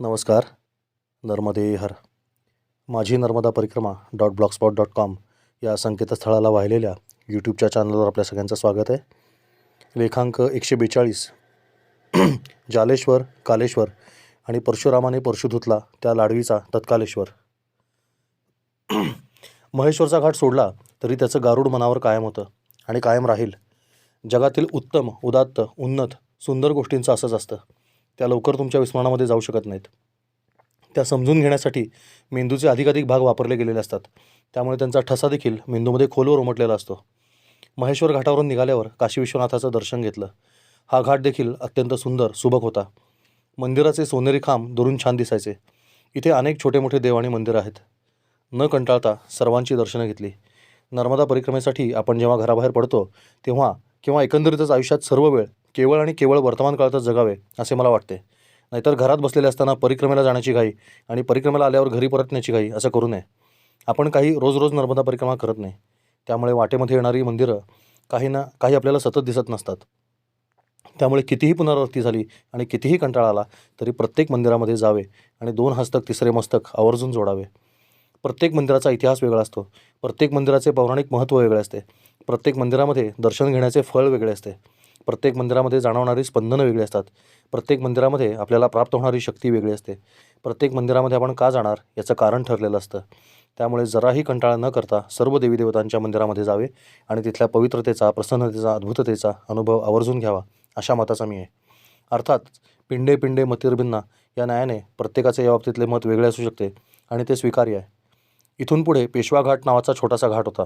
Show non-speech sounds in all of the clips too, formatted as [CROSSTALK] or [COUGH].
नमस्कार नर्मदे हर. माझी नर्मदा परिक्रमा डॉट ब्लॉगस्पॉट डॉट कॉम या संकेतस्थळाला वाहिलेल्या यूट्यूबच्या चॅनलवर आपल्या सगळ्यांचं स्वागत आहे. लेखांक एकशे बेचाळीस [CLEARS THROAT] जालेश्वर कालेश्वर आणि परशुरामाने परशु धुतला त्या लाडवीचा तत्कालेश्वर. [CLEARS THROAT] महेश्वरचा घाट सोडला तरी त्याचं गारूड मनावर कायम होतं आणि कायम राहील. जगातील उत्तम उदात्त उन्नत सुंदर गोष्टींचं असंच असतं. त्या लवकर तुमच्या विस्मरणामध्ये जाऊ शकत नाहीत. त्या समजून घेण्यासाठी मेंदूचे अधिकाधिक भाग वापरले गेलेले असतात. त्यामुळे त्यांचा ठसा देखील मेंदूमध्ये खोलवर उमटलेला असतो. महेश्वर घाटावरून निघाल्यावर काशी विश्वनाथाचं दर्शन घेतलं. हा घाट देखील अत्यंत सुंदर सुबक होता. मंदिराचे सोनेरी खांब दुरून छान दिसायचे. इथे अनेक छोटे मोठे देव आणि मंदिरं आहेत. न कंटाळता सर्वांची दर्शनं घेतली. नर्मदा परिक्रमेसाठी आपण जेव्हा घराबाहेर पडतो तेव्हा किंवा एकंदरीतच आयुष्यात सर्व वेळ केवळ आणि केवळ वर्तमान काळातच जगावे असे मला वाटते. नाहीतर घरात बसलेले असताना परिक्रमेला जाण्याची घाई आणि परिक्रमेला आल्यावर घरी परतण्याची घाई असं करू नये. आपण काही रोज रोज नर्मदा परिक्रमा करत नाही. त्यामुळे वाटेमध्ये येणारी मंदिरं काही ना काही आपल्याला सतत दिसत नसतात. त्यामुळे कितीही पुनरावृत्ती झाली आणि कितीही कंटाळा आला तरी प्रत्येक मंदिरामध्ये जावे आणि दोन हस्तक तिसरे मस्तक आवर्जून जोडावे. प्रत्येक मंदिराचा इतिहास वेगळा असतो. प्रत्येक मंदिराचे पौराणिक महत्त्व वेगळे असते. प्रत्येक मंदिरामध्ये दर्शन घेण्याचे फळ वेगळे असते. प्रत्येक मंदिरामध्ये जाणवणारी स्पंदनं वेगळी असतात. प्रत्येक मंदिरामध्ये आपल्याला प्राप्त होणारी शक्ती वेगळी असते. प्रत्येक मंदिरामध्ये आपण का जाणार याचं कारण ठरलेलं असतं. त्यामुळे जराही कंटाळा न करता सर्व देवी देवतांच्या मंदिरामध्ये जावे आणि तिथल्या पवित्रतेचा प्रसन्नतेचा अद्भुततेचा अनुभव आवर्जून घ्यावा अशा मताचा मी आहे. अर्थात पिंडे पिंडे मतिर्भिन्ना या न्यायाने प्रत्येकाचे या बाबतीतले मत वेगळे असू शकते आणि ते स्वीकार्य आहे. इथून पुढे पेशवा घाट नावाचा छोटासा घाट होता.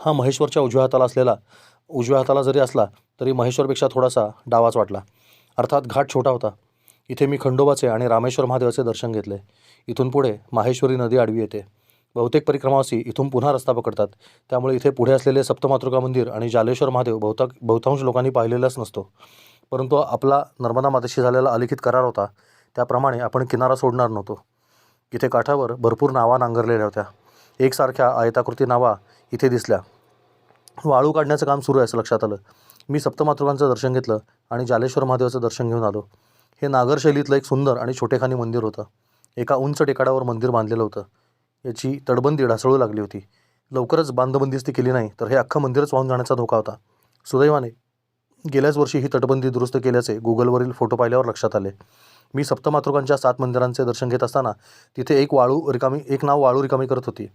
हा महेश्वरच्या उजव्या हाताला असलेला उजव्या हाताला जरी असला तरी महेश्वरपेक्षा थोडासा डावाच वाटला. अर्थात घाट छोटा होता. इथे मी खंडोबाचे आणि रामेश्वर महादेवाचे दर्शन घेतले. इथून पुढे माहेश्वरी नदी आडवी येते. बहुतेक परिक्रमावासी इथून पुन्हा रस्ता पकडतात. त्यामुळे इथे पुढे असलेले सप्तमातृका मंदिर आणि जालेश्वर महादेव बहुतांश बहुतांश लोकांनी पाहिलेलाच नसतो. परंतु आपला नर्मदा मातेशी झालेला अलिखित करार होता. त्याप्रमाणे आपण किनारा सोडणार नव्हतो. इथे काठावर भरपूर नावा नांगरलेल्या होत्या. एकसारख्या आयताकृती नावा इथे दिसल्या. वाळू काढण्याचं काम सुरू आहे असं लक्षात आलं. मी सप्तमातृकांचं दर्शन घेतलं आणि जालेश्वर महादेवाचं दर्शन घेऊन आलो. हे नागर शैलीतलं एक सुंदर आणि छोटेखानी मंदिर होतं. एका उंच टेकाडावर मंदिर बांधलेलं होतं. याची तडबंदी ढासळू लागली होती. लवकरच बांधबंदिस्ती केली नाही तर हे अख्खं मंदिरच वाहून जाण्याचा धोका होता. सुदैवाने गेल्याच वर्षी ही तटबंदी दुरुस्त केल्याचे गुगलवरील फोटो पाहिल्यावर लक्षात आले. मी सप्तमातृकांच्या सात मंदिरांचे दर्शन घेत असताना तिथे एक वाळू रिकामी एक नाव वाळू रिकामी करत होती.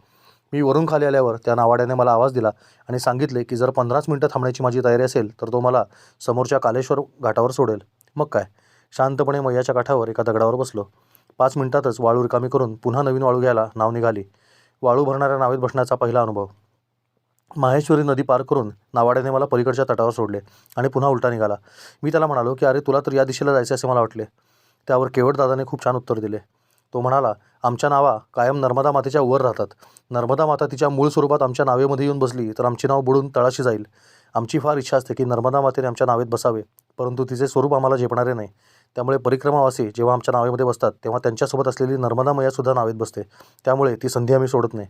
मी वरून खाली आल्यावर त्या नावाड्याने मला आवाज दिला आणि सांगितले की जर पंधराच मिनटं थांबण्याची माझी तयारी असेल तर तो मला समोरच्या कालेश्वर घाटावर सोडेल. मग काय? शांतपणे मैयाच्या काठावर एका दगडावर बसलो. पाच मिनिटातच वाळू रिकामी करून पुन्हा नवीन वाळू घ्यायला नाव निघाली. वाळू भरणाऱ्या नावेत बसण्याचा पहिला अनुभव. माहेश्वरी नदी पार करून नावाड्याने मला पलीकडच्या तटावर सोडले आणि पुन्हा उलटा निघाला. मी त्याला म्हणालो की अरे तुला तर या दिशेला जायचं असे मला वाटले. त्यावर केवट दादाने खूप छान उत्तर दिले. तो म्हणाला आमच्या नावा कायम नर्मदा मातेच्या वर राहतात. नर्मदा माता तिच्या मूळ स्वरूपात आमच्या नावेमध्ये येऊन बसली तर आमची नाव बुडून तळाशी जाईल. आमची फार इच्छा असते की नर्मदा मातेने आमच्या नावेत बसावे परंतु तिचे स्वरूप आम्हाला झेपणारे नाही. त्यामुळे परिक्रमावासी जेव्हा आमच्या नावेमध्ये बसतात तेव्हा त्यांच्यासोबत असलेली नर्मदा मैयासुद्धा नावेत बसते. त्यामुळे ती संधी आम्ही सोडत नाही.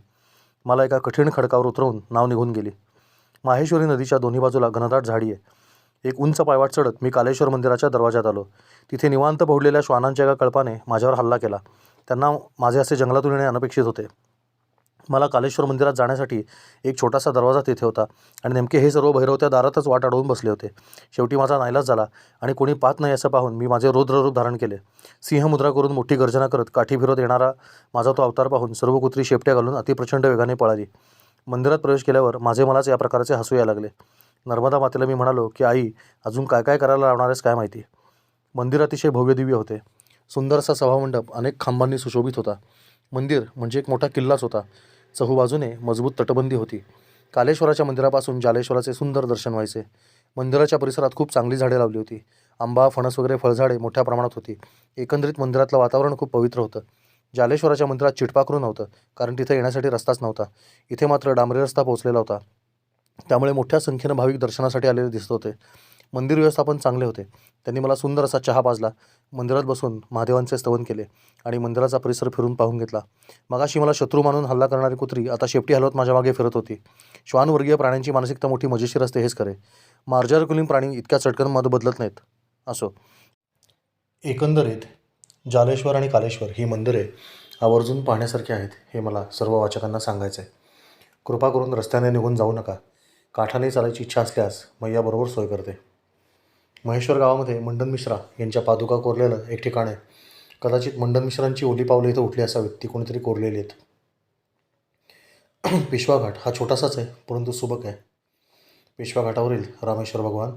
मला एका कठीण खडकावर उतरवून नाव निघून गेली. माहेश्वरी नदीच्या दोन्ही बाजूला घनदाट झाडी आहे. एक उंच पायवाट चढत मी कालेश्वर मंदिराच्या दरवाजात आलो. तिथे निवांत पडलेल्या श्वानांच्या एका कळपाने माझ्यावर हल्ला केला. त्यांना माझे असे जंगलातून येणे अनपेक्षित होते. मला कालेश्वर मंदिरात जाण्यासाठी एक छोटासा दरवाजा तिथे होता आणि नेमके हे सर्व भैरव त्या दारातच वाट अडवून बसले होते. शेवटी माझा नाईलाज झाला आणि कोणी पाहत नाही असं पाहून मी माझे रौद्ररूप धारण केले. सिंहमुद्रा करून मोठी गर्जना करत काठी फिरत येणारा माझा तो अवतार पाहून सर्व कुत्री शेपट्या घालून अतिप्रचंड वेगाने पळाली. मंदिरात प्रवेश केल्यावर माझे मलाच या प्रकारचे हसू यायला लागले. नर्मदा मातेला मी म्हणालो की आई अजून काय काय करायला लावणार आहेस काय माहिती? मंदिर अतिशय भव्यदिव्य होते. सुंदरसा सभामंडप अनेक खांबांनी सुशोभित होता. मंदिर म्हणजे एक मोठा किल्लाच होता. चहूबाजूने मजबूत तटबंदी होती. कालेश्वराच्या मंदिरापासून जालेश्वराचे सुंदर दर्शन व्हायचे. मंदिराच्या परिसरात खूप चांगली झाडे लावली होती. आंबा फणस वगैरे फळझाडे मोठ्या प्रमाणात होती. एकंदरीत मंदिरातलं वातावरण खूप पवित्र होतं. जालेश्वराच्या मंदिरात चिटपाखरू नव्हतं कारण तिथे येण्यासाठी रस्ताच नव्हता. इथे मात्र डांबरी रस्ता पोहोचलेला होता. त्यामुळे मोठ्या संख्येनं भाविक दर्शनासाठी आलेले दिसत होते. मंदिर व्यवस्थापन चांगले होते. त्यांनी मला सुंदर असा चहा पाजला. मंदिरात बसून महादेवांचे स्तवन केले आणि मंदिराचा परिसर फिरून पाहून घेतला. मगाशी मला शत्रू मानून हल्ला करणारी कुत्री आता शेपटी हलवत माझ्या मागे फिरत होती. श्वानवर्गीय प्राण्यांची मानसिकता मोठी मजेशीर असते हेच खरे. मार्जार कुलीन प्राणी इतक्या चटकन मत बदलत नाहीत. असो. एकंदरीत जालेश्वर आणि कालेश्वर ही मंदिरे आवर्जून पाहण्यासारखी आहेत हे मला सर्व वाचकांना सांगायचं आहे कृपा करून रस्त्याने निघून जाऊ नका. काठाने चालायची इच्छा असल्यास मैयाबरोबर सोय करते. महेश्वर गावामध्ये मंडन मिश्रा यांच्या पादुका कोरलेलं एक ठिकाण आहे. कदाचित मंडन मिश्रांची ओली पावलं इथं उठली असावीत ती कोणीतरी कोरलेली आहेत. [CLEARS THROAT] पिशवाघाट हा छोटासाच आहे परंतु सुबक आहे. पिशवाघाटावरील रामेश्वर भगवान.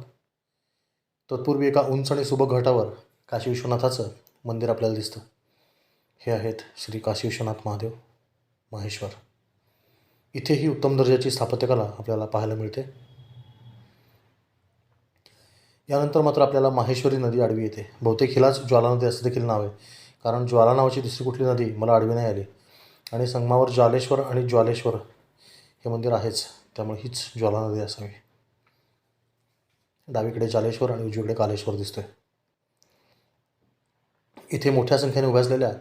तत्पूर्वी एका उंच आणि सुबक घाटावर काशी विश्वनाथाचं मंदिर आपल्याला दिसतं. हे आहेत श्री काशी विश्वनाथ महादेव माहेश्वर. इथेही उत्तम दर्जाची स्थापत्यकला आपल्याला पाहायला मिळते. यानंतर मात्र आपल्याला माहेश्वरी नदी आडवी येते. बहुतेक हिलाच ज्वाला नदी असं देखील नाव आहे. कारण ज्वाला नावाची दुसरी कुठली नदी मला आडवी नाही आली. आणि संगमावर ज्वालेश्वर आणि ज्वालेश्वर हे मंदिर आहेच. त्यामुळे हीच ज्वाला नदी असावी. डावीकडे जालेश्वर आणि उजवीकडे कालेश्वर दिसतोय. इथे मोठ्या संख्येने उभ्या असलेल्या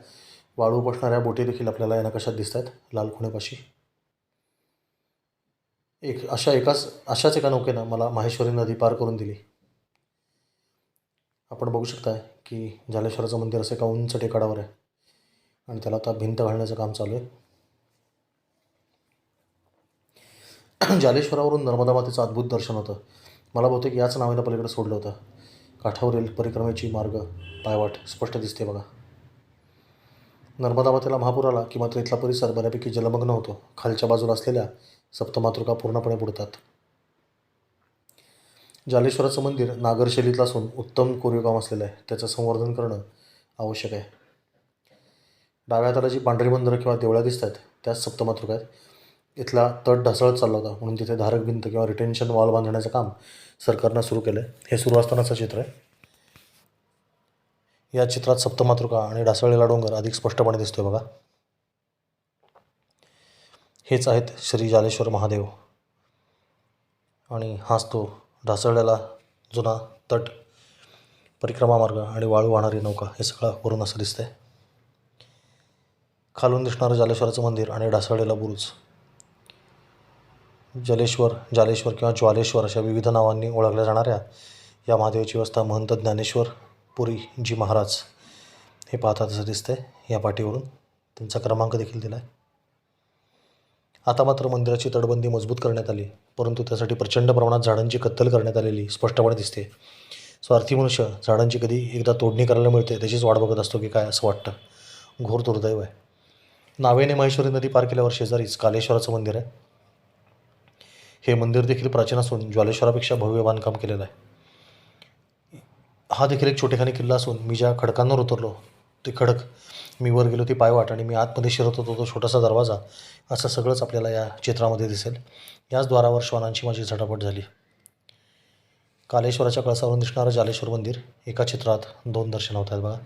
वाळू बसणाऱ्या बोटी देखील आपल्याला या नकाशात दिसत आहेत लाल खुणेपाशी. एक अशा एकाच अशाच एका नौकेनं मला माहेश्वरी नदी पार करून दिली. आपण बघू शकताय की जालेश्वराचं मंदिर असं एका उंच टेकाडावर आहे. आणि त्याला आता भिंत घालण्याचं काम चालू आहे. [CLEARS THROAT] जालेश्वरावरून नर्मदा मातेचं अद्भुत दर्शन होतं. मला बहुतेक याच नावानं पलीकडे सोडलं होतं. काठावरील परिक्रमेची मार्ग. पायवाट. स्पष्ट दिसते बघा. नर्मदा मातेला महापूर आला की मात्र इथला परिसर बऱ्यापैकी जलमग्न होतो. खालच्या बाजूला असलेल्या सप्तमातृका पूर्णपणे बुडतात. जालेश्वराचं मंदिर नागरशैलीतलं असून उत्तम कोरीवकाम असलेलं आहे. त्याचं संवर्धन करणं आवश्यक आहे. डाव्या हाताला जी पांढरी बंदरं किंवा देवळ्या दिसत आहेत त्याच सप्तमातृका आहेत इथला तट ढासळत चालला होता म्हणून तिथे धारक भिंत किंवा रिटेन्शन वॉल बांधण्याचं काम सरकारनं सुरू केलं आहे हे सुरू असतानाचं चित्र आहे. या चित्रात सप्तमातृका आणि ढासळलेला डोंगर अधिक स्पष्टपणे दिसतोय बघा. हेच आहेत श्री जालेश्वर महादेव. आणि हाच तो ढासळलेला जुना तट परिक्रमा मार्ग आणि वाळू वाहणारी नौका हे सगळं वरून असं दिसतंय. खालून दिसणारं जालेश्वराचं मंदिर आणि ढासळलेला बुरुज. जलेश्वर जालेश्वर किंवा ज्वालेश्वर अशा विविध नावांनी ओळखल्या जाणाऱ्या या महादेवाची व्यवस्था महंत ज्ञानेश्वर पुरी जी महाराज हे पाहता तसं दिसतंय या पाठीवरून. त्यांचा क्रमांक देखील दिला आहे आता मात्र मंदिराची तटबंदी मजबूत करण्यात आली परंतु त्यासाठी प्रचंड प्रमाणात झाडांची कत्तल करण्यात आलेली स्पष्टपणे दिसते. स्वार्थी मनुष्य झाडांची कधी एकदा तोडणी करायला मिळते त्याचीच वाट बघत असतो की काय असं वाटतं. घोर दुर्दैव आहे. नावेने महेश्वरी नदी पार केल्यावर शेजारीच कालेश्वराचं मंदिर आहे. हे मंदिर देखील प्राचीन असून ज्वालेश्वरापेक्षा भव्य बांधकाम केलेलं आहे. हा देखील एक छोटेखानी किल्ला असून मी ज्या खडकांवर उतरलो ते खडक मी वर गेलो ती पायवाट आणि मी आतमध्ये शिरत होतो तो छोटासा दरवाजा. असं सगळंच आपल्याला या चित्रामध्ये दिसेल. याच द्वारावर श्वानांची माझी झटापट झाली. कालेश्वराच्या कळसावरून दिसणारं जालेश्वर मंदिर एका चित्रात दोन दर्शन होत आहेत बघा.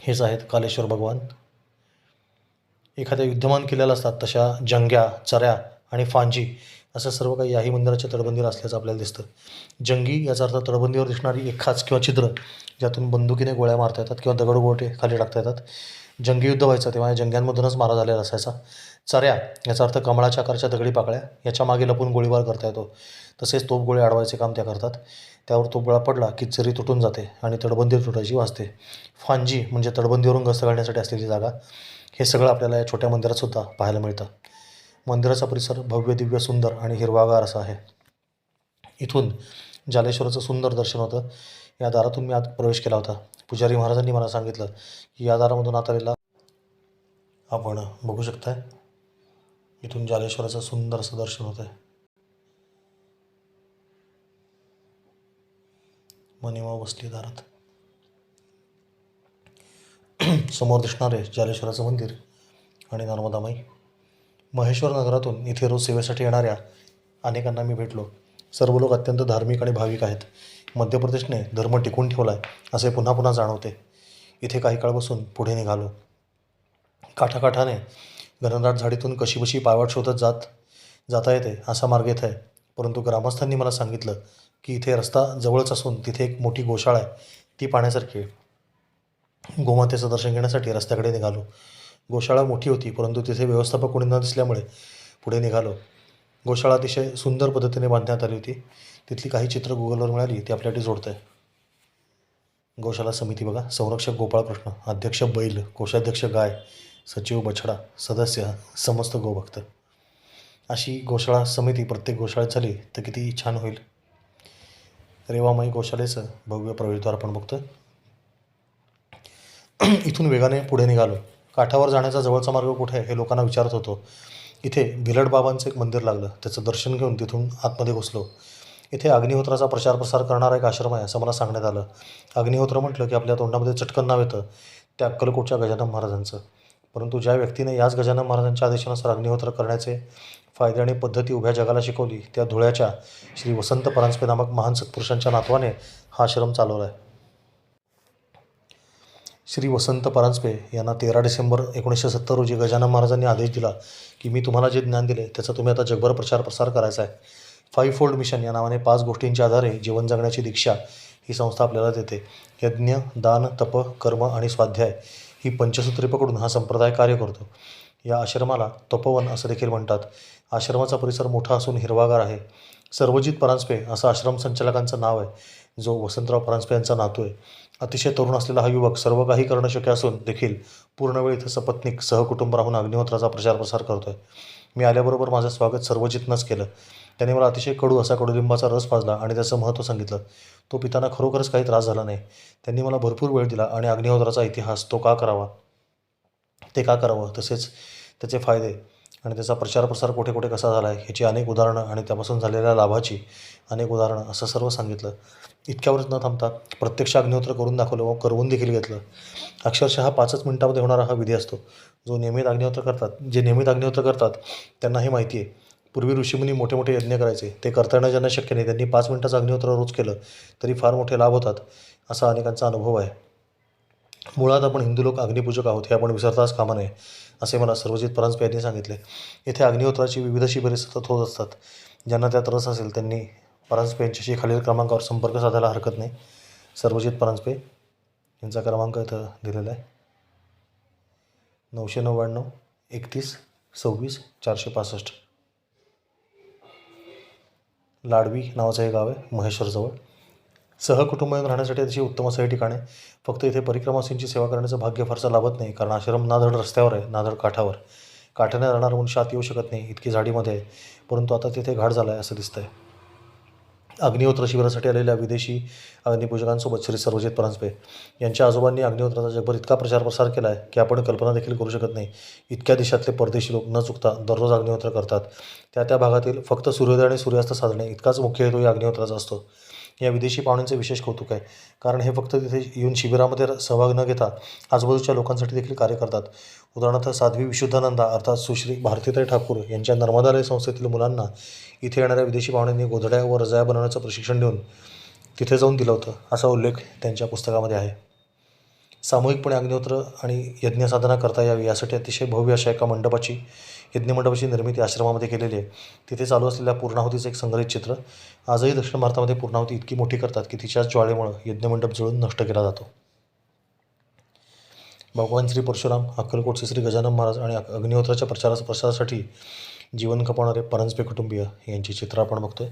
हेच आहेत कालेश्वर भगवान. एखाद्या युद्धमान केलेल्या असतात तशा जंग्या चऱ्या आणि फांजी. असं सर्व काही याही मंदिराच्या तटबंदीवर असल्याचं आपल्याला दिसतं. जंगी याचा अर्थ तटबंदीवर दिसणारी एक खाच किंवा छिद्र ज्यातून बंदुकीने गोळ्या मारता येतात किंवा दगड गोटे खाली टाकता येतात. जंगी युद्ध व्हायचं तेव्हा या जंग्यांमधूनच मारा झालेला असायचा. चऱ्या याचा अर्थ कमळाच्या आकारच्या दगडी पाकळ्या याच्या मागे लपून गोळीबार करता येतो. तसेच तोफगोळे अडवायचे काम त्या करतात. त्यावर तोफगोळा पडला की चरी तुटून जाते आणि तटबंदी तुटायची वाजते फांजी म्हणजे तटबंदीवरून गस्त घालण्यासाठी असलेली जागा हे सगळं आपल्याला या छोट्या मंदिरातसुद्धा पाहायला मिळतं. मंदिराचा परिसर भव्य दिव्य सुंदर आणि हिरवागार असा आहे. इथून जालेश्वराचं सुंदर दर्शन होतं. या दारातून मी आत प्रवेश केला होता. पुजारी महाराजांनी मला सांगितलं की या दारामधून आत आलेला आपण बघू शकताय इथून जालेश्वराचं सुंदर असं दर्शन होतं आहे मनिमा बसली दारात. [CLEARS THROAT] समोर दिसणारे जालेश्वराचं मंदिर आणि नर्मदामाई. महेश्वर नगरातून इथे रोज सेवेसाठी येणाऱ्या अनेकांना मी भेटलो. सर्व लोक अत्यंत धार्मिक आणि भाविक आहेत. मध्य प्रदेशने धर्म टिकून ठेवला आहे असे पुन्हा पुन्हा जाणवते. इथे काही काळ बसून पुढे निघालो. काठाकाठाने घनदाट झाडीतून कशीबशी पायवाट शोधत जात जाता येते असा मार्ग येत आहे. परंतु ग्रामस्थांनी मला सांगितलं की इथे रस्ता जवळच असून तिथे एक मोठी गोशाळा आहे. ती पाहण्यासारखी आहे. गोमातेचं दर्शन घेण्यासाठी रस्त्याकडे निघालो. गोशाळा मोठी होती परंतु तिथे व्यवस्थापक कोणी न दिसल्यामुळे पुढे निघालो. गोशाळा अतिशय सुंदर पद्धतीने बांधण्यात आली होती. तिथली काही चित्र गुगलवर मिळाली ती आपल्यासाठी जोडत आहे गोशाला समिती बघा. संरक्षक गोपाळकृष्ण अध्यक्ष बैल कोषाध्यक्ष गाय सचिव बछडा सदस्य समस्त गोभक्त. अशी गोशाळा समिती प्रत्येक गोशाळेत झाली तर किती छान होईल. रेवामाई गोशाळेचं भव्य प्रवेशद्वार आपण बघतो इथून वेगाने पुढे निघालो. काठावर जाण्याचा जवळचा मार्ग कुठे आहे हे लोकांना विचारत होतो. इथे भिलड बाबांचं एक मंदिर लागलं. त्याचं दर्शन घेऊन तिथून आतमध्ये घुसलो. इथे अग्निहोत्राचा प्रचार प्रसार करणारा एक आश्रम आहे असं मला सांगण्यात आलं. अग्निहोत्र म्हटलं की आपल्या तोंडामध्ये चटकन नाव येतं. त्या अक्कलकोटच्या गजानन महाराजांचं. परंतु ज्या व्यक्तीने याच गजानन महाराजांच्या आदेशानुसार अग्निहोत्र करण्याचे फायदे आणि पद्धती उभ्या जगाला शिकवली त्या धुळ्याच्या श्री वसंत परांजपे नामक महान सत्पुरुषांच्या नातवाने हा आश्रम चालवला आहे. श्री वसंत परांजपे यांना तेरा डिसेंबर एकोणीसशे सत्तर रोजी गजानन महाराजांनी आदेश दिला की मी तुम्हाला जे ज्ञान दिले त्याचा तुम्ही आता जगभर प्रचार प्रसार करायचा आहे. फाईव्ह फोल्ड मिशन या नावाने पाच गोष्टींच्या आधारे जीवन जगण्याची दीक्षा ही संस्था आपल्याला देते. यज्ञ दान तप कर्म आणि स्वाध्याय ही पंचसूत्री पकडून हा संप्रदाय कार्य करतो. या आश्रमाला तपोवन असं देखील म्हणतात. आश्रमाचा परिसर मोठा असून हिरवागार आहे. सर्वजित परांजपे असं आश्रम संचालकांचं नाव आहे. जो वसंतराव परांजपे यांचा नातू आहे. अतिशय तरुण असलेला हा युवक सर्व काही करणं शक्य असून देखील पूर्ण वेळ इथं सपत्निक सहकुटुंब राहून अग्निहोत्राचा प्रचार प्रसार करतोय. मी आल्याबरोबर माझं स्वागत सर्वजितनंच केलं. त्याने मला अतिशय कडू असा कडुलिंबाचा रस पाजला आणि त्याचं महत्त्व सांगितलं. तो पिताना खरोखरच काही त्रास झाला नाही. त्यांनी मला भरपूर वेळ दिला आणि अग्निहोत्राचा इतिहास तो का करावा? ते का करावं? तसेच त्याचे फायदे आणि त्याचा प्रचार प्रसार कुठे कुठे कसा झाला आहे ह्याची अनेक उदाहरणं आणि त्यापासून झालेल्या लाभाची अनेक उदाहरणं असं सर्व सांगितलं. इतक्यावरच न थांबता प्रत्यक्ष अग्निहोत्र करून दाखवलं व करवून देखील घेतलं. अक्षरशः हा पाचच मिनिटामध्ये होणारा हा विधी असतो. जो नियमित अग्निहोत्र करतात जे नियमित अग्निहोत्र करतात त्यांना हे माहिती आहे पूर्वी ऋषीमुनी मोठे मोठे यज्ञ करायचे. ते करता येणं ज्यांना शक्य नाही त्यांनी पाच मिनिटाचं अग्निहोत्र रोज केलं तरी फार मोठे लाभ होतात असा अनेकांचा अनुभव आहे. मुळात आपण हिंदू लोक अग्निपूजक आहोत हे आपण विसरताच कामा नये असे मला सर्वजित परांजपे यांनी सांगितले. येथे अग्निहोत्राची विविध शिबिरे सतत होत असतात. ज्यांना त्यात रस असेल त्यांनी परांजपे यांच्याशी खालील क्रमांकावर संपर्क साधायला हरकत नाही. सर्वजित परांजपे यांचा क्रमांक इथं दिलेला आहे. नऊशे नव्याण्णव एकतीस सव्वीस चारशे पासष्ट. लाडवी नावाचं हे गाव आहे महेश्वरजवळ. सहकुटुंब येऊन राहण्यासाठी अतिशय उत्तम असं हे ठिकाण आहे. फक्त इथे परिक्रमासींची सेवा करण्याचं भाग्य फारसं लाभत नाही कारण आश्रम नाधड रस्त्यावर आहे नाधड काठावर. काठाने राहणारा मनुष्य आत येऊ शकत नाही इतकी झाडीमध्ये आहे. परंतु आता तिथे घाट झाला आहे असं दिसतं आहे अग्निहोत्र शिबिरासाठी आलेल्या विदेशी अग्निपूजकांसोबत श्री सर्वजित परांजपे यांच्या आजोबांनी अग्निहोत्राचा जगभर इतका प्रचार प्रसार केला आहे की आपण कल्पना देखील करू शकत नाही. इतक्या देशातले परदेशी लोक न चुकता दररोज अग्निहोत्र करतात. त्या त्या भागातील फक्त सूर्योदय आणि सूर्यास्त साधणे इतकाच मुख्य हेतू या अग्निहोत्राचा असतो. या विदेशी पाहुण्यांचे विशेष कौतुक आहे. कारण हे फक्त तिथे येऊन शिबिरामध्ये सहभाग न घेता आजूबाजूच्या लोकांसाठी देखील कार्य करतात. उदाहरणार्थ साध्वी विशुद्धानंदा अर्थात सुश्री भारतीताई ठाकूर यांच्या नर्मदालय संस्थेतील मुलांना इथे येणाऱ्या विदेशी पाहुण्यांनी गोधड्या व रजाया बनवण्याचं प्रशिक्षण देऊन तिथे जाऊन दिलं होतं असा उल्लेख त्यांच्या पुस्तकामध्ये आहे. सामूहिकपणे अग्निहोत्र आणि यज्ञ साधना करता यावी यासाठी अतिशय भव्य अशा एका मंडपाची यज्ञमंडपाची निर्मिती आश्रमामध्ये केलेली आहे. तिथे चालू असलेल्या पूर्णाहुतीचं एक संग्रहित चित्र. आजही दक्षिण भारतामध्ये पूर्णाहुती इतकी मोठी करतात की तिच्याच ज्वाळेमुळं यज्ञमंडप जळून नष्ट केला जातो. भगवान श्री परशुराम अक्कलकोटचे श्री गजानन महाराज आणि अग्निहोत्राच्या प्रचारा प्रसारासाठी जीवन खपवणारे परंजपे कुटुंबीय यांची चित्र आपण बघतोय.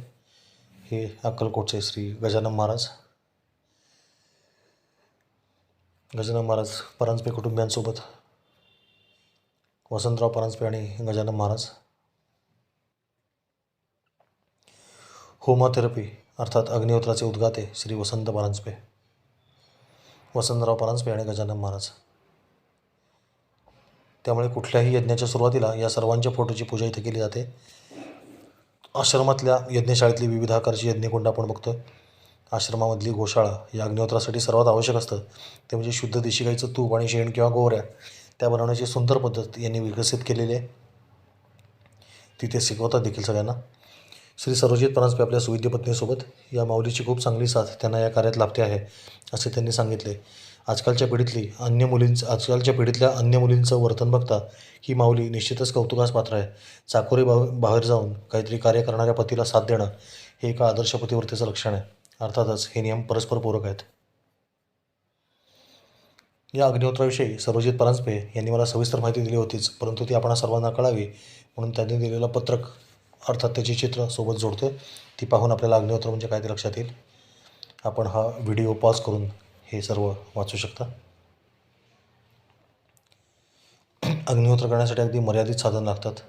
हे अक्कलकोटचे श्री गजानन महाराज. गजानन महाराज परंजपे कुटुंबियांसोबत वसंतराव परांजपे आणि गजानन महाराज. होमोथेरपी अर्थात अग्निहोत्राचे उद्गाते श्री वसंत परांजपे. वसंतराव परांजपे आणि गजानन महाराज. त्यामुळे कुठल्याही यज्ञाच्या सुरुवातीला या सर्वांच्या फोटोची पूजा इथे केली जाते. आश्रमातल्या यज्ञशाळेतली विविध आकारची यज्ञकुंड आपण बघतो आश्रमामधली गोशाळा या अग्निहोत्रासाठी सर्वात आवश्यक असतं. ते म्हणजे शुद्ध देशी गाईचं तूप आणि शेण किंवा गोवऱ्या त्या बनवण्याची सुंदर पद्धत यांनी विकसित केलेली आहे. तिथे शिकवतात देखील सगळ्यांना. श्री सर्वजित परांजपे आपल्या सुविद्य पत्नीसोबत या माऊलीची खूप चांगली साथ त्यांना या कार्यात लाभते आहे असे त्यांनी सांगितले. आजकालच्या पिढीतली अन्य मुलींचं आजकालच्या पिढीतल्या अन्य मुलींचं वर्तन बघता ही माऊली निश्चितच कौतुकास पात्र आहे. चाकोरी बा बाहेर जाऊन काहीतरी कार्य करणाऱ्या पतीला साथ देणं हे एका आदर्श पतिव्रतेचं लक्षण आहे. अर्थातच हे नियम परस्पर पूरक आहेत. या अग्निहोत्राविषयी सर्वजित परांजपे यांनी मला सविस्तर माहिती दिली होतीच परंतु ती आपण सर्वांना कळावी म्हणून त्यांनी दिलेलं पत्रक अर्थात त्याची चित्र सोबत जोडतो ती पाहून आपल्याला अग्निहोत्र म्हणजे काय ते लक्षात येईल. आपण हा व्हिडिओ पॉज करून हे सर्व वाचू शकता. अग्निहोत्र करण्यासाठी अगदी मर्यादित साधन लागतात.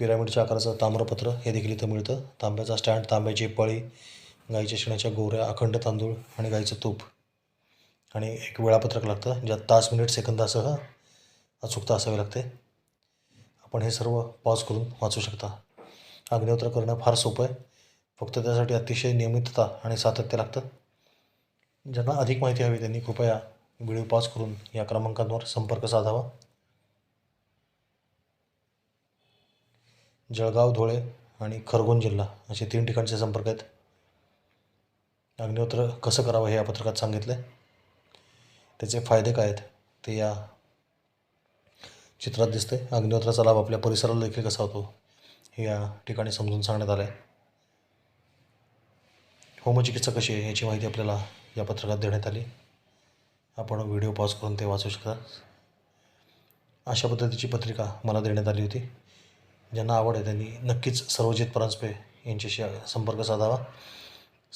पिरामिडच्या आकाराचं ताम्रपत्र हे देखील इथं मिळतं. तांब्याचा स्टँड तांब्याची पळी गाईच्या शेणाच्या गोऱ्या अखंड तांदूळ आणि गाईचं तूप. आणि एक वेळापत्रक लागतं ज्यात तास मिनिट सेकंदासह अचूकता असावी लागते. आपण हे सर्व पॉज करून वाचू शकता. अग्निहोत्र करणं फार सोपं आहे. फक्त त्यासाठी अतिशय नियमितता आणि सातत्य लागतं. ज्यांना अधिक माहिती हवी त्यांनी कृपया व्हिडिओ पॉज करून या क्रमांकांवर संपर्क साधावा. जळगाव धुळे आणि खरगोन जिल्हा असे तीन ठिकाणचे संपर्क आहेत. अग्निहोत्र कसं करावं हे या पत्रकात सांगितलं आहे त्याचे फायदे काय आहेत? ते या चित्रात दिसते अग्निहोत्राचा लाभ आपल्या परिसराला देखील कसा होतो हे या ठिकाणी समजून सांगण्यात आलं आहे होमचिकित्सा कशी आहे याची माहिती आपल्याला या पत्रकात देण्यात आली. आपण व्हिडिओ पॉज करून ते वाचू शकता. अशा पद्धतीची पत्रिका मला देण्यात आली होती. ज्यांना आवड आहे त्यांनी नक्कीच सर्वजित परांजपे यांच्याशी संपर्क साधावा.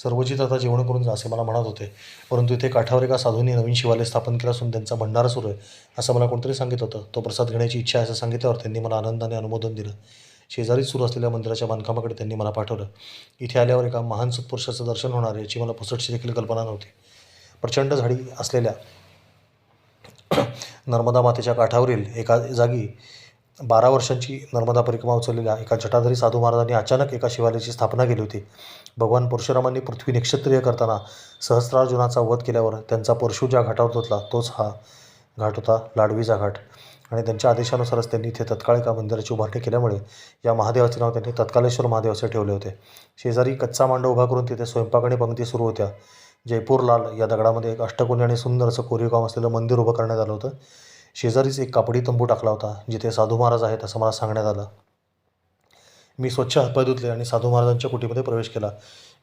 सर्वजित आता जेवण करून जा असे मला म्हणत होते. परंतु इथे काठावर एका साधूंनी नवीन शिवालय स्थापन केलं असून त्यांचा भंडारा सुरू आहे असं मला कोणतरी सांगित होतं. तो प्रसाद घेण्याची इच्छा आहे असं सांगितल्यावर त्यांनी मला आनंदाने अनुमोदन दिलं. शेजारीच सुरू असलेल्या मंदिराच्या बांधकामाकडे त्यांनी मला पाठवलं. इथे आल्यावर एका महान सत्पुरुषाचं दर्शन होणार याची मला पुसटची देखील कल्पना नव्हती. प्रचंड झाडी असलेल्या नर्मदा मातेच्या काठावरील एका जागी बारा वर्षांची नर्मदा परिक्रमा उचललेल्या एका जटाधारी साधू महाराजांनी अचानक एका शिवालयाची स्थापना केली होती. भगवान परशुरामांनी पृथ्वी निक्षत्रिय करताना सहस्रार्जुनाचा वध केल्यावर त्यांचा परशु ज्या घाटावर धुतला तोच हा घाट होता लाडवीचा घाट. आणि त्यांच्या आदेशानुसारच त्यांनी इथे तत्काळ एका मंदिराची उभारणी केल्यामुळे या महादेवाचे नाव त्यांनी तत्कालेश्वर महादेव असे ठेवले होते. शेजारी कच्चा मांडव उभा करून तिथे स्वयंपाक आणि पंक्ती सुरू होत्या. जयपूर लाल या दगडामध्ये एक अष्टकोनी आणि सुंदर असं कोरीवकाम असलेलं मंदिर उभं करण्यात आलं होतं. शेजारीच एक कापडी तंबू टाकला होता जिथे साधू महाराज आहेत असं मला सांगण्यात आलं. मी स्वच्छ हातपाय धुतले आणि साधू महाराजांच्या कुटीमध्ये प्रवेश केला.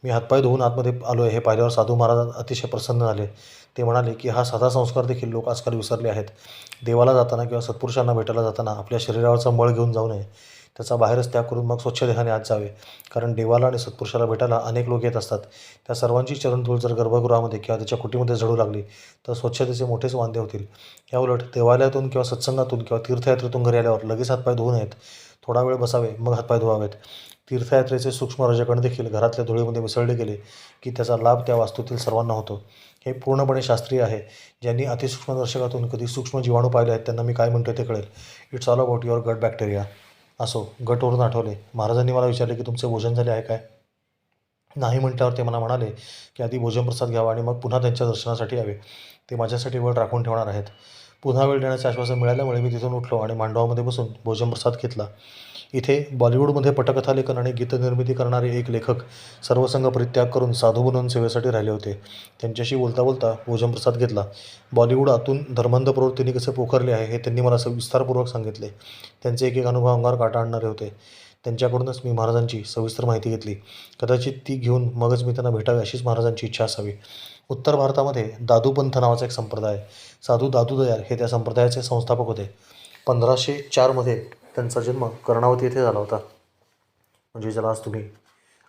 मी हातपाय धुवून आतमध्ये आलो आहे हे पाहिल्यावर साधू महाराज अतिशय प्रसन्न झाले. ते म्हणाले की हा साधा संस्कार देखील लोक आजकाल विसरले आहेत. देवाला जाताना किंवा सत्पुरुषांना भेटायला जाताना आपल्या शरीरावरचा मळ घेऊन जाऊ नये. त्याचा बाहेरच त्याग करून मग स्वच्छ देहाने आत जावे. कारण देवाला आणि सत्पुरुषाला भेटायला अनेक लोक येत असतात. त्या सर्वांची चरणधूळ जर गर्भगृहामध्ये किंवा त्याच्या कुटीमध्ये जडू लागली तर स्वच्छतेचे मोठेच वांदे होतील. या उलट देवालयातून किंवा सत्संगातून किंवा तीर्थयात्रेतून घरी आल्यावर लगेच हातपाय धुवून नयेत थोडा वेळ बसावे मग हातपाय धुवावेत. तीर्थयात्रेचे सूक्ष्म रजकण देखील घरातल्या धुळीमध्ये मिसळले गेले की त्याचा लाभ त्या वास्तूतील सर्वांना होतो. हे पूर्णपणे शास्त्रीय आहे. ज्यांनी अतिसूक्ष्मदर्शकातून कधी सूक्ष्म जीवाणू पाहिले आहेत त्यांना मी काय म्हणतो ते कळेल. It's all about your gut bacteria असो गटवरून आठवले. महाराजांनी मला विचारले की तुमचे भोजन झाले आहे काय? नाही म्हटल्यावर ते मला म्हणाले की आधी भोजनप्रसाद घ्यावा आणि मग पुन्हा त्यांच्या दर्शनासाठी यावे. ते माझ्यासाठी वेळ राखून ठेवणार आहेत. पुन्हा वेळ देण्याचे आश्वासन मिळाल्यामुळे मी तिथून उठलो आणि मांडवामध्ये बसून भोजनप्रसाद घेतला. इथे बॉलिवूडमध्ये पटकथालेखन आणि गीतनिर्मिती करणारे एक लेखक सर्वसंग परित्याग करून साधू बनवून सेवेसाठी राहिले होते. त्यांच्याशी बोलता बोलता भोजनप्रसाद घेतला. बॉलिवूड आतून धर्मांध प्रवृत्तीने कसे पोखरले आहे हे त्यांनी मला विस्तारपूर्वक सांगितले. त्यांचे एक एक अनुभव अंगावर काटा आणणारे होते. त्यांच्याकडूनच मी महाराजांची सविस्तर माहिती घेतली. कदाचित ती घेऊन मगच मी त्यांना भेटावे अशीच महाराजांची इच्छा असावी. उत्तर भारतामध्ये दादूपंथ नावाचा एक संप्रदाय साधू दादू दयाल हे त्या संप्रदायाचे संस्थापक होते. पंधराशे चारमध्ये त्यांचा जन्म कर्णावती येथे झाला होता. म्हणजे ज्याला आज तुम्ही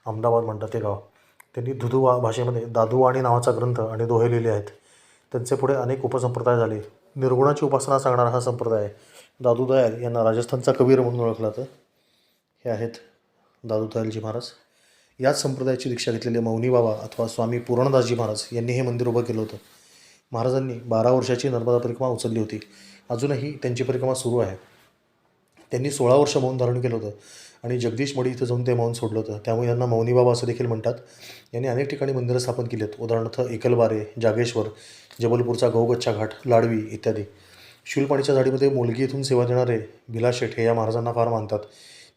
अहमदाबाद म्हणता ते गाव. त्यांनी धुधुवा भाषेमध्ये दादुवाणी नावाचा ग्रंथ आणि दोहे लिहिले आहेत. त्यांचे पुढे अनेक उपसंप्रदाय झाले. निर्गुणाची उपासना सांगणारा हा संप्रदाय दादू दयाल यांना राजस्थानचा कबीर म्हणून ओळखला जातं. हे आहेत दादू दयालजी महाराज. याच संप्रदायाची दीक्षा घेतलेले मौनी बाबा अथवा स्वामी पूर्णदासजी महाराज यांनी हे मंदिर उभं केलं होतं. महाराजांनी बारा वर्षाची नर्मदा परिक्रमा उचलली होती. अजूनही त्यांची परिक्रमा सुरू आहे. त्यांनी सोळा वर्ष मौन धारण केलं होतं. आणि जगदीश मडी इथं जाऊन ते मौन सोडलं होतं. त्यामुळे यांना मौनी बाबा असं देखील म्हणतात. यांनी अनेक ठिकाणी मंदिरं स्थापन केली आहेत उदाहरणार्थ एकलबारे जागेश्वर जबलपूरचा गौगच्छा घाट लाडवी इत्यादी. शूलपाणीच्या झाडीमध्ये मुलगी इथून सेवा देणारे बिलाशेठ हे या महाराजांना फार मानतात.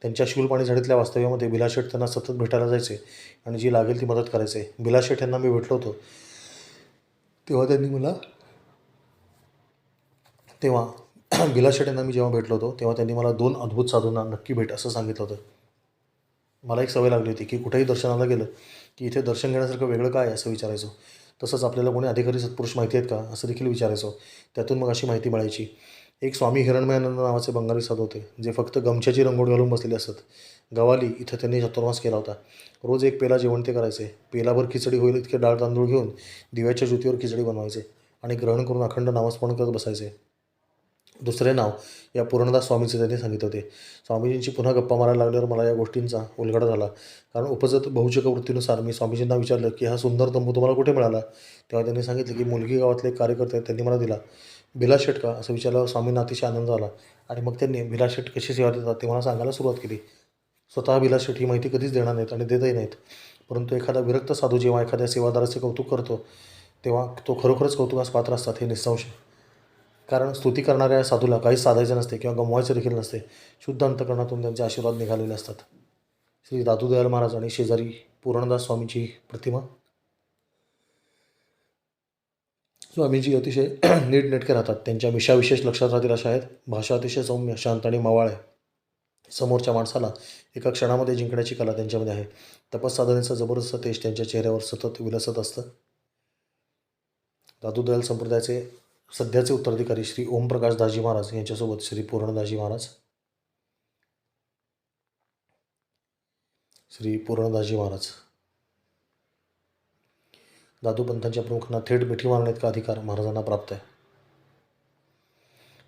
त्यांच्या शूलपाणी झाडीतल्या वास्तव्यामध्ये बिलाशेठ त्यांना सतत भेटायला जायचे आणि जी लागेल ती मदत करायचे. बिलाशेठ यांना मी भेटलो होतो. तेव्हा त्यांनी मला तेव्हा [CLEARS THROAT] बिलाशेठ यांना मी जेव्हा भेटलो होतो तेव्हा त्यांनी मला दोन अद्भुत साधूंना नक्की भेट असं सांगितलं होतं. मला एक सवय लागली होती की कुठेही दर्शनाला गेलं की इथे दर्शन घेण्यासारखं वेगळं काय असं विचारायचो. तसंच आपल्याला कोणी अधिकारी सत्पुरुष माहिती आहेत का असं देखील विचारायचो. त्यातून मग अशी माहिती मिळायची. एक स्वामी हिरणमयानंद नावाचे बंगाली साधू होते जे फक्त गमछ्याची रंगोट घालून बसलेले असत गवाली इथं त्यांनी चतुर्मास केला होता. रोज एक पेला जेवण ते करायचे. पेलाभर खिचडी होईल इतके डाळ तांदूळ घेऊन दिव्याच्या ज्योतीवर खिचडी बनवायचे आणि ग्रहण करून अखंड नामस्मरण करत बसायचे. दुसरे नाव या पूर्णदास स्वामीचे त्यांनी सांगितले होते. स्वामीजींची पुन्हा गप्पा मारायला लागल्यावर मला या गोष्टींचा उलगडा झाला. कारण उपजत बहुचक वृत्तीनुसार मी स्वामीजींना विचारलं की हा सुंदर तंबू तुम्हाला कुठे मिळाला? तेव्हा त्यांनी सांगितलं की मुलगी गावातले एक कार्यकर्ते आहेत त्यांनी मला दिला. बिला शेटका असं विचारल्यावर स्वामींना अतिशय आनंद झाला. आणि मग त्यांनी बिला शेट कशी सेवा देतात ते मला सांगायला सुरुवात केली. स्वतः बिला शेट ही माहिती कधीच देणार नाहीत आणि देतही नाहीत. परंतु एखादा विरक्त साधू जेव्हा एखाद्या सेवादाराचे कौतुक करतो तेव्हा तो खरोखरच कौतुकास पात्र असतात हे निसंशय कारण स्तुती करणाऱ्या साधूला काहीच साधायचं नसते किंवा गमवायचं देखील नसते. शुद्ध अंतकरणातून त्यांचे आशीर्वाद निघालेले असतात. श्री दादूदयाल महाराज आणि शेजारी पूर्णदास स्वामीची प्रतिमा. स्वामीजी अतिशय [CLEARS THROAT] नीटनेटके राहतात. त्यांच्या मिशा विशेष लक्षात राहतील अशा आहेत. भाषा अतिशय सौम्य शांत आणि मवाळ आहे. समोरच्या माणसाला एका क्षणामध्ये जिंकण्याची कला त्यांच्यामध्ये आहे. तपसाधनेचं जबरदस्त तेज त्यांच्या चेहऱ्यावर सतत विलसत असतं. दादूदयाल संप्रदायाचे सध्याचे उत्तराधिकारी श्री ओमप्रकाश दाजी महाराज यांच्यासोबत श्री पूर्णदाजी महाराज श्री पूर्णदाजी महाराज. दादूपंथांच्या प्रमुखांना थेट मिठी मारण्यात का अधिकार महाराजांना प्राप्त आहे?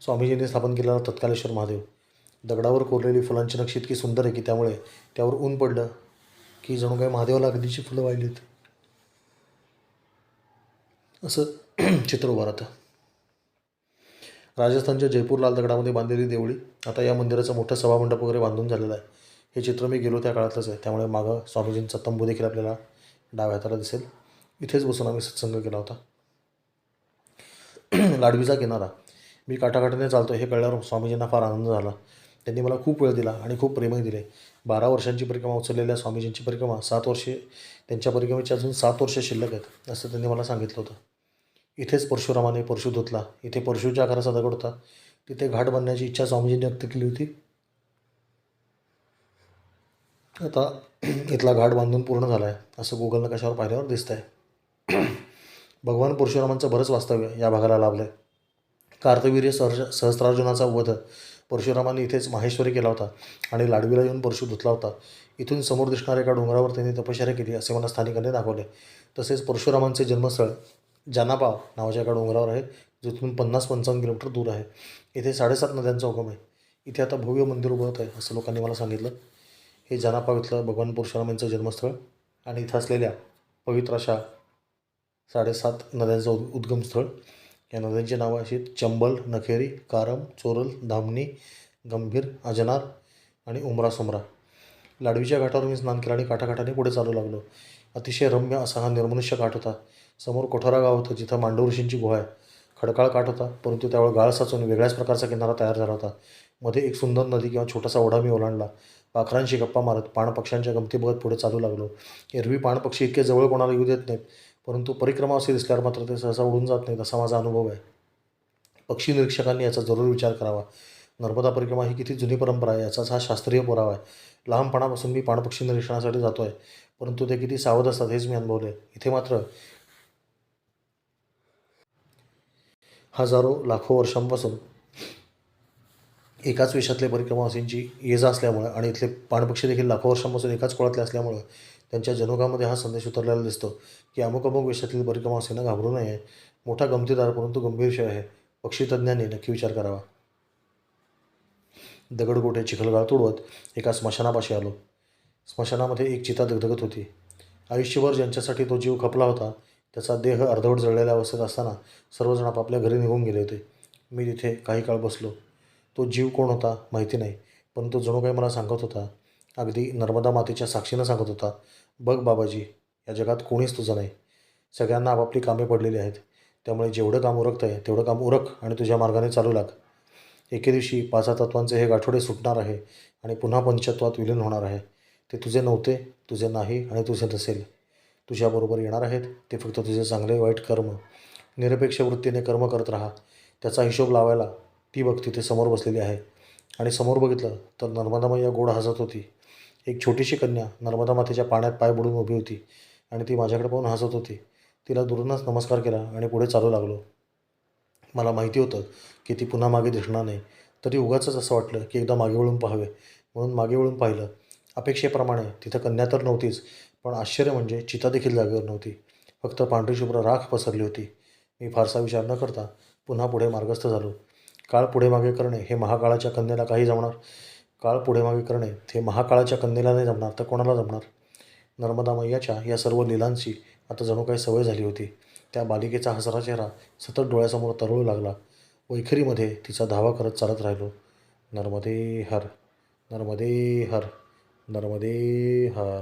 स्वामीजींनी स्थापन केलेला तत्कालेश्वर महादेव. दगडावर कोरलेली फुलांची नक्षी इतकी सुंदर आहे की त्यामुळे त्यावर ऊन पडलं की जणू काही महादेवाला अगदीची फुलं वाहिलीत. असं चित्र उभं राहतं. राजस्थानच्या जयपूर लाल दगडामध्ये बांधलेली देवळी. आता या मंदिराचं मोठं सभामंडप वगैरे बांधून झालेलं आहे. हे चित्र मी गेलो त्या काळातलंच आहे. त्यामुळे मागं स्वामीजींचा तंबू देखील आपल्याला डाव्या हाताला दिसेल. इथेच बसून आम्ही सत्संग केला होता. [CLEARS THROAT] लाडवीचा किनारा. मी काठाकाठाने चालतो हे कळल्यावर स्वामीजींना फार आनंद झाला. त्यांनी मला खूप वेळ दिला आणि खूप प्रेमही दिले. बारा वर्षांची परिक्रमा उचललेल्या स्वामीजींची परिक्रमा सात वर्षे त्यांच्या परिक्रमेची अजून सात वर्षे शिल्लक आहेत असं त्यांनी मला सांगितलं होतं. इथेच परशुरामाने परशु धुतला. इथे परशुच्या आकाराचा दगड होता तिथे घाट बांधण्याची इच्छा स्वामीजींनी व्यक्त केली होती. आता [CLEARS THROAT] इथला घाट बांधून पूर्ण झाला आहे असं गुगलनं कशावर पाहिल्यावर दिसतं आहे [CLEARS THROAT] भगवान परशुरामांचं बरंच वास्तव्य या भागाला लाभलं आहे कार्तवीर्य सहज सहस्रार्जुनाचा वध. परशुरामांनी इथेच माहेश्वरी केला होता आणि लाडवीला येऊन परशु धुतला होता. इथून समोर दिसणाऱ्या एका डोंगरावर त्यांनी तपश्चर्या केली असे मला स्थानिकांनी दाखवले. तसेच परशुरामांचे जन्मस्थळ जानापाव नावाच्या एका डोंगरावर आहे जिथून पन्नास पंचावन्न किलोमीटर दूर आहे. इथे साडेसात नद्यांचा उगम आहे. इथे आता भव्य मंदिर उभं आहे असं लोकांनी मला सांगितलं. हे जानापाव इथलं भगवान परशुराम यांचं जन्मस्थळ आणि इथं असलेल्या पवित्र अशा साडेसात नद्यांचं उद उद्गमस्थळ. या नद्यांची नावं अशी चंबल नखेरी कारम चोरल धामणी गंभीर अजनार आणि उमरा सुमरा. लाडवीच्या घाटावर मी स्नान केलं आणि काठाकाठाने पुढे चालू लागलो. अतिशय रम्य असा हा निर्मनुष्य घाट होता. समोर कोठारा गाव होतं जिथं मांडव ऋषींची गुहा आहे. खडकाळ काठ होता परंतु त्यावेळी गाळ साचून वेगळ्याच प्रकारचा किनारा तयार झाला होता. मध्ये एक सुंदर नदी किंवा छोटासा ओढा मी ओलांडला. पाखरांशी गप्पा मारत पाणपक्ष्यांच्या गमती बघत पुढे चालू लागलो. एरवी पाणपक्षी इतके जवळ कोणाला येऊ देत नाहीत परंतु परिक्रमा असे दिसल्यावर मात्र ते सहसा उडून जात नाहीत असा माझा अनुभव आहे. पक्षी निरीक्षकांनी याचा जरूर विचार करावा. नर्मदा परिक्रमा ही किती जुनी परंपरा आहे याचाच हा शास्त्रीय पुरावा आहे. लहानपणापासून मी पाणपक्षी निरीक्षणासाठी जातो आहे परंतु ते किती सावध असतात हेच मी अनुभवले इथे मात्र हजारो लाखो वर्षांपासून एकाच वेशातले परिक्रमावासींची ये जा आणि इथले पाणपक्षी देखील लाखो वर्षांपासून एकाच कुळातले असल्यामुळं त्यांच्या जनुकामध्ये हा संदेश उतरलेला दिसतो की अमुक अमुक वेशातील परिक्रमावासींना घाबरू नये. मोठा गमतीदार परंतु गंभीर विषय आहे. पक्षीतज्ञांनी नक्की विचार करावा. दगडगोटे चिखलगाळ तुडवत एका स्मशानापाशी आलो. स्मशानामध्ये एक चिता दगदगत होती. आयुष्यभर ज्यांच्यासाठी तो जीव खपला होता त्याचा देह अर्धवट जळलेल्या अवस्थेत असताना सर्वजण आपापल्या घरी निघून गेले होते. मी तिथे काही काळ बसलो. तो जीव कोण होता माहिती नाही पण तो जणू काही मला सांगत होता अगदी नर्मदा मातेच्या साक्षीनं सांगत होता बघ बाबाजी या जगात कोणीच तुझं नाही. सगळ्यांना आपापली कामे पडलेली आहेत. त्यामुळे जेवढं काम उरकतं आहे तेवढं काम उरक आणि तुझ्या मार्गाने चालू लाग. एके दिवशी पाचा तत्वांचे हे गाठोडे सुटणार आहे आणि पुन्हा पंचत्वात विलीन होणार आहे. ते तुझे नव्हते तुझे नाही आणि तुझे नसेल. तुझ्याबरोबर येणार आहेत ते फक्त तुझे चांगले वाईट कर्म. निरपेक्ष वृत्तीने कर्म करत राहा. त्याचा हिशोब लावायला ती बघ तिथे समोर बसलेली आहे. आणि समोर बघितलं तर नर्मदा मैया गोड हसत होती. एक छोटीशी कन्या नर्मदा मातेच्या पाण्यात पाय बुडून उभी होती आणि ती माझ्याकडे पाहून हसत होती. तिला दुरूनच नमस्कार केला आणि पुढे चालू लागलो. मला माहिती होतं की ती पुन्हा मागे दिसणार नाही. तरी उगाच असं वाटलं की एकदा मागे वळून पाहावे. म्हणून मागे वळून पाहिलं. अपेक्षेप्रमाणे तिथं कन्या तर नव्हतीच पण आश्चर्य म्हणजे चिता देखील जागेवर नव्हती. फक्त पांढरी शुभ्र राख पसरली होती. मी फारसा विचार न करता पुन्हा पुढे मार्गस्थ झालो. काळ पुढे मागे करणे हे महाकाळाच्या कन्येला काही जमणार? काळ पुढे मागे करणे हे महाकाळाच्या कन्येला नाही जमणार तर कोणाला जमणार? नर्मदा मैयाच्या या सर्व लीलांची आता जणू काही सवय झाली होती. त्या बालिकेचा हसरा चेहरा सतत डोळ्यासमोर तरळू लागला. वैखरीमध्ये तिचा धावा करत चालत राहिलो. नर्मदे हर नर्मदे हर नर्मदे हर